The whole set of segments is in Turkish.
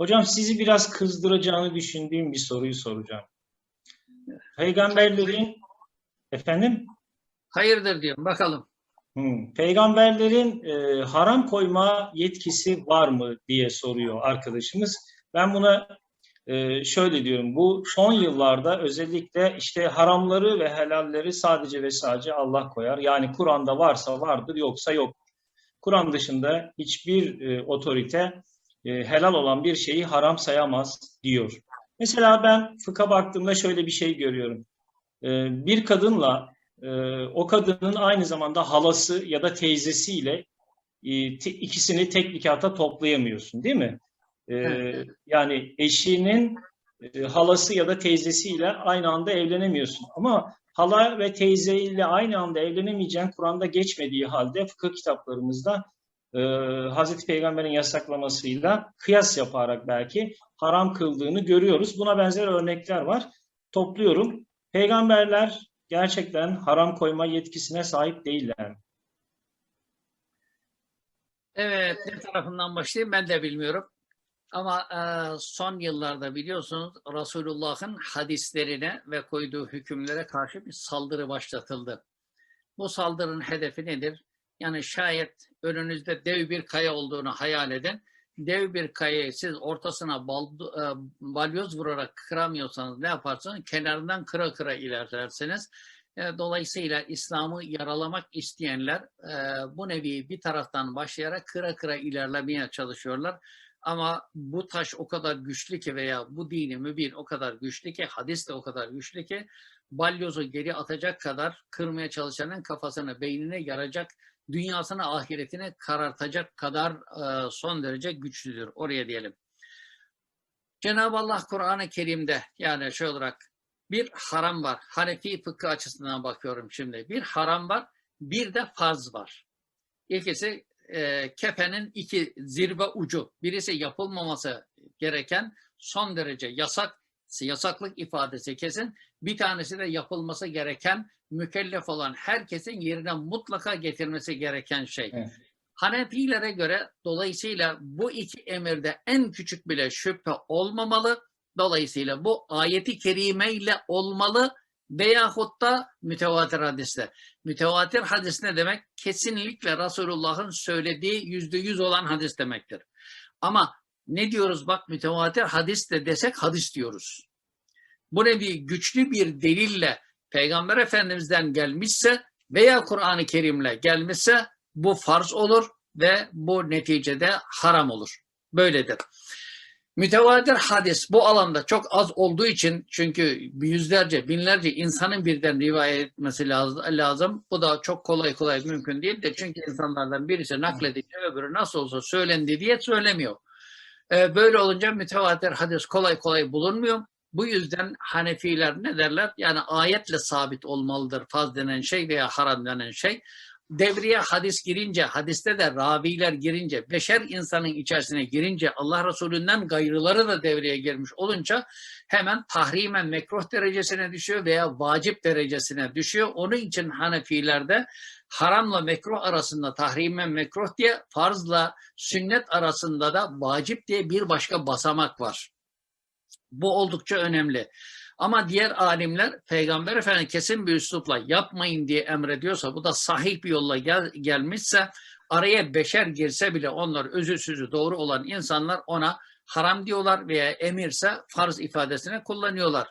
Hocam sizi biraz kızdıracağını düşündüğüm bir soruyu soracağım. Peygamberlerin efendim Hayırdır diyorum bakalım. Hmm. Peygamberlerin e, haram koyma yetkisi var mı diye soruyor arkadaşımız. Ben buna e, şöyle diyorum. Bu son yıllarda özellikle işte haramları ve helalleri sadece ve sadece Allah koyar. Yani Kur'an'da varsa vardır yoksa yok. Kur'an dışında hiçbir e, otorite e, helal olan bir şeyi haram sayamaz diyor. Mesela ben fıkha baktığımda şöyle bir şey görüyorum. E, bir kadınla e, o kadının aynı zamanda halası ya da teyzesiyle e, te- ikisini tek nikahta toplayamıyorsun değil mi? E, Evet. yani eşinin e, halası ya da teyzesiyle aynı anda evlenemiyorsun. Ama hala ve teyzeyle aynı anda evlenemeyeceğin Kur'an'da geçmediği halde fıkıh kitaplarımızda e, Hazreti Peygamber'in yasaklamasıyla kıyas yaparak belki haram kıldığını görüyoruz. Buna benzer örnekler var. Topluyorum. Peygamberler gerçekten haram koyma yetkisine sahip değiller. Evet ne tarafından başlayayım ben de bilmiyorum. Ama e, son yıllarda biliyorsunuz Resulullah'ın hadislerine ve koyduğu hükümlere karşı bir saldırı başlatıldı. Bu saldırının hedefi nedir? Yani şayet önünüzde dev bir kaya olduğunu hayal edin. Dev bir kayayı siz ortasına e, balyoz vurarak kıramıyorsanız ne yaparsınız? Kenarından kıra kıra ilerlersiniz. E, Dolayısıyla İslam'ı yaralamak isteyenler e, bu nevi bir taraftan başlayarak kıra kıra ilerlemeye çalışıyorlar. Ama bu taş o kadar güçlü ki veya bu dini mübin o kadar güçlü ki, hadis de o kadar güçlü ki balyozu geri atacak kadar kırmaya çalışanın kafasını, beynine yaracak, dünyasını, ahiretini karartacak kadar e, son derece güçlüdür. Oraya diyelim. Cenab-ı Allah Kur'an-ı Kerim'de yani şey olarak bir haram var. Hanefi fıkhı açısından bakıyorum şimdi. Bir haram var, bir de farz var. İkisi e, kefenin iki zirve ucu. Birisi yapılmaması gereken son derece yasak, yasaklık ifadesi kesin. Bir tanesi de yapılması gereken, mükellef olan herkesin yerine mutlaka getirmesi gereken şey. Evet. Hanefilere göre dolayısıyla bu iki emirde en küçük bile şüphe olmamalı. Dolayısıyla bu ayeti kerime ile olmalı veyahut da mütevatir hadiste. Mütevatir hadis ne demek? Kesinlikle Resulullah'ın söylediği yüzde yüz olan hadis demektir. Ama ne diyoruz bak mütevatir hadis de desek hadis diyoruz. Bu nevi güçlü bir delille Peygamber Efendimiz'den gelmişse veya Kur'an-ı Kerim'le gelmişse bu farz olur ve bu neticede haram olur. Böyledir. Mütevatir hadis bu alanda çok az olduğu için çünkü yüzlerce, binlerce insanın birden rivayet etmesi lazım. Bu da çok kolay kolay mümkün değil de çünkü insanlardan birisi nakledince öbürü nasıl olsa söylendi diye söylemiyor. Ee, böyle olunca mütevatir hadis kolay kolay bulunmuyor. Bu yüzden Hanefiler ne derler? Yani ayetle sabit olmalıdır faz denen şey veya haram denen şey. Devreye hadis girince, hadiste de raviler girince, beşer insanın içerisine girince, Allah Resulü'nden gayrıları da devreye girmiş olunca hemen tahrimen mekruh derecesine düşüyor veya vacip derecesine düşüyor. Onun için Hanefilerde haramla mekruh arasında tahrimen mekruh diye, farzla sünnet arasında da vacip diye bir başka basamak var. Bu oldukça önemli. Ama diğer alimler Peygamber Efendimiz kesin bir üslupla yapmayın diye emrediyorsa bu da sahih bir yolla gel, gelmişse araya beşer girse bile onlar özü sözü doğru olan insanlar ona haram diyorlar veya emirse farz ifadesini kullanıyorlar.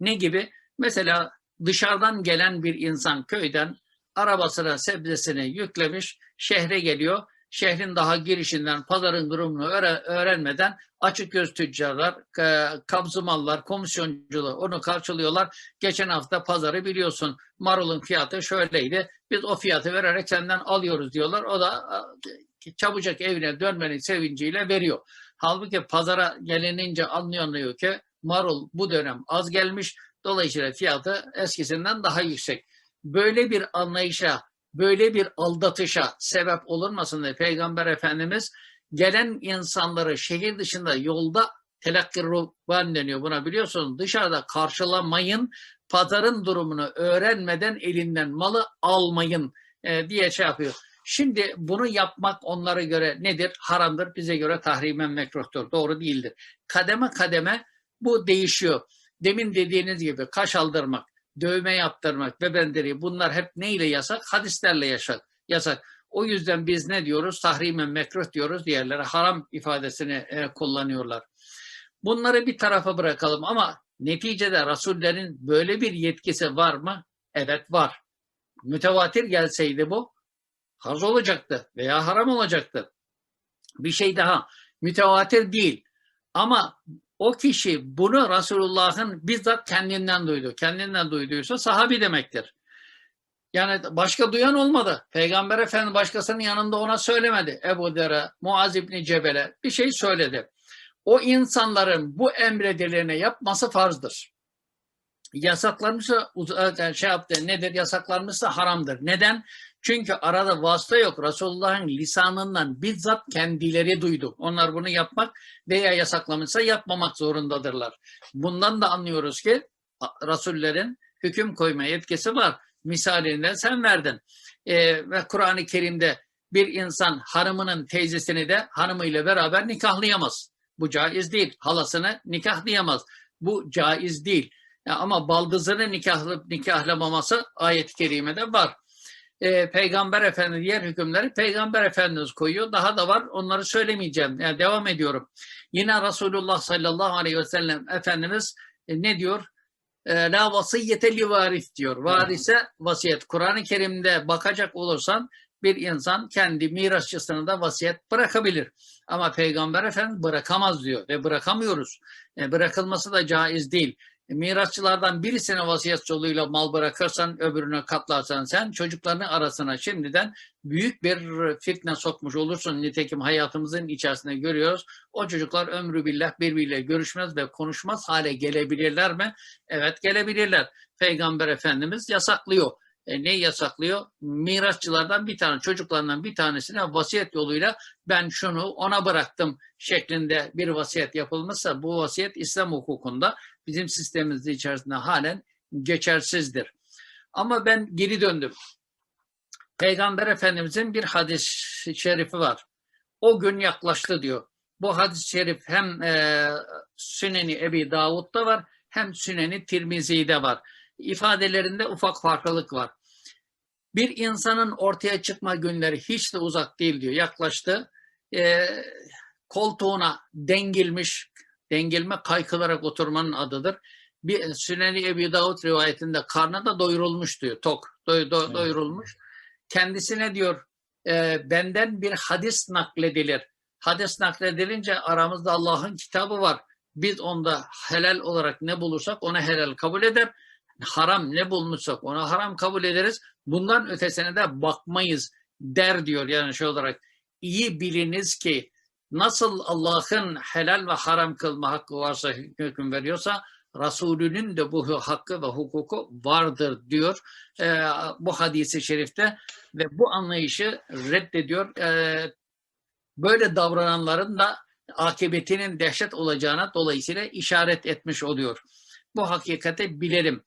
Ne gibi? Mesela dışarıdan gelen bir insan köyden arabasına sebzesini yüklemiş şehre geliyor. Şehrin daha girişinden pazarın durumunu öğre- öğrenmeden açık göz tüccarlar, e, kabzımallar, komisyoncular onu karşılıyorlar. Geçen hafta pazarı biliyorsun marulun fiyatı şöyleydi. Biz o fiyatı vererek senden alıyoruz diyorlar. O da çabucak evine dönmenin sevinciyle veriyor. Halbuki pazara gelinince anlıyor ki marul bu dönem az gelmiş. Dolayısıyla fiyatı eskisinden daha yüksek. Böyle bir anlayışa, böyle bir aldatışa sebep olunmasın diye Peygamber Efendimiz gelen insanları şehir dışında yolda telakki ruhban deniyor buna biliyorsunuz. Dışarıda karşılamayın, pazarın durumunu öğrenmeden elinden malı almayın e, diye şey yapıyor. Şimdi bunu yapmak onlara göre nedir? Haramdır. Bize göre tahrimen mekruhtur. Doğru değildir. Kademe kademe bu değişiyor. Demin dediğiniz gibi kaş aldırmak, dövme yaptırmak ve benzeri bunlar hep neyle yasak? Hadislerle yasak. yasak. O yüzden biz ne diyoruz? Tahrimen mekruh diyoruz. Diğerleri haram ifadesini e, kullanıyorlar. Bunları bir tarafa bırakalım ama neticede Rasullerin böyle bir yetkisi var mı? Evet var. Mütevatir gelseydi bu harz olacaktı veya haram olacaktı. Bir şey daha mütevatir değil ama o kişi bunu Resulullah'ın bizzat kendinden duydu. Kendinden duyduysa sahabi demektir. Yani başka duyan olmadı. Peygamber Efendimiz başkasının yanında ona söylemedi. Ebu Dere, Muaz İbni Cebel'e bir şey söyledi. O insanların bu emredilerini yapması farzdır. Yasaklanmışsa uz- şey yaptı nedir? Yasaklanmışsa haramdır. Neden? Çünkü arada vasıta yok. Resulullah'ın lisanından bizzat kendileri duydu. Onlar bunu yapmak veya yasaklamışsa yapmamak zorundadırlar. Bundan da anlıyoruz ki Resullerin hüküm koyma yetkisi var. Misalinde sen verdin. Ee, ve Kur'an-ı Kerim'de bir insan hanımının teyzesini de hanımıyla beraber nikahlayamaz. Bu caiz değil. Halasını nikahlayamaz. Bu caiz değil. Ya ama baldızını nikahlı, nikahlamaması ayet-i kerimede var. Ee, Peygamber Efendimiz diğer hükümleri Peygamber Efendimiz koyuyor. Daha da var. Onları söylemeyeceğim. Yani devam ediyorum. Yine Resulullah sallallahu aleyhi ve sellem Efendimiz e, ne diyor? E, La vasiyete li varis diyor. Varise vasiyet. Kur'an-ı Kerim'de bakacak olursan bir insan kendi mirasçısına da vasiyet bırakabilir. Ama Peygamber Efendimiz bırakamaz diyor ve bırakamıyoruz. E, bırakılması da caiz değil. E, Mirasçılardan birisine vasiyet yoluyla mal bırakırsan öbürüne katlarsan sen çocuklarının arasına şimdiden büyük bir fitne sokmuş olursun. Nitekim hayatımızın içerisinde görüyoruz. O çocuklar ömrü billah birbiriyle görüşmez ve konuşmaz hale gelebilirler mi? Evet gelebilirler. Peygamber Efendimiz yasaklıyor. E, ne yasaklıyor? Mirasçılardan bir tane, çocuklarından bir tanesine vasiyet yoluyla ben şunu ona bıraktım şeklinde bir vasiyet yapılmışsa bu vasiyet İslam hukukunda bizim sistemimiz içerisinde halen geçersizdir. Ama ben geri döndüm. Peygamber Efendimizin bir hadis-i şerifi var. O gün yaklaştı diyor. Bu hadis-i şerif hem e, Süneni Ebi Davud'da var hem Süneni Tirmizi'de var. İfadelerinde ufak farklılık var. Bir insanın ortaya çıkma günleri hiç de uzak değil diyor. Yaklaştı. E, koltuğuna dengilmiş, dengilme kaykılarak oturmanın adıdır. Bir Süneni Ebi Davud rivayetinde karnı da doyurulmuş diyor. Tok, doy, do- Evet. doyurulmuş. Kendisine diyor e, benden bir hadis nakledilir. Hadis nakledilince aramızda Allah'ın kitabı var. Biz onda helal olarak ne bulursak ona helal kabul eder. Haram ne bulmuşsak ona haram kabul ederiz. Bundan ötesine de bakmayız der diyor yani şey olarak. İyi biliniz ki nasıl Allah'ın helal ve haram kılma hakkı varsa hüküm veriyorsa Resulünün de bu hakkı ve hukuku vardır diyor e, bu hadisi şerifte ve bu anlayışı reddediyor. E, böyle davrananların da akıbetinin dehşet olacağına dolayısıyla işaret etmiş oluyor. Bu hakikati bilelim.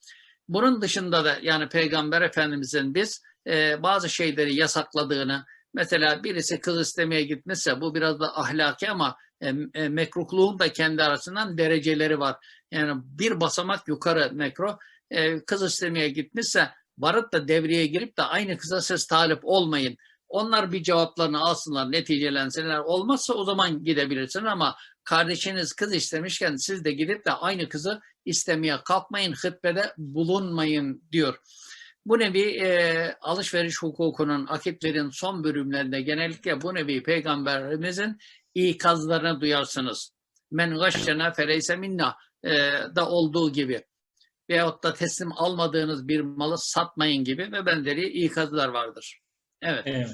Bunun dışında da yani Peygamber Efendimizin biz e, bazı şeyleri yasakladığını, mesela birisi kız istemeye gitmişse bu biraz da ahlaki ama e, e, mekruhluğun da kendi arasından dereceleri var. Yani bir basamak yukarı mekruh, e, kız istemeye gitmişse varıp da devreye girip de aynı kıza siz talip olmayın. Onlar bir cevaplarını alsınlar, neticelensinler. Olmazsa o zaman gidebilirsin ama kardeşiniz kız istemişken siz de gidip de aynı kızı istemeye kalkmayın, hıtbede bulunmayın diyor. Bu nevi e, alışveriş hukukunun, akiplerin son bölümlerinde genellikle bu nevi peygamberimizin ikazlarını duyarsınız. Men gashşena feleyse minna e, da olduğu gibi veyahut da teslim almadığınız bir malı satmayın gibi ve benzeri ikazlar vardır. Evet. Evet.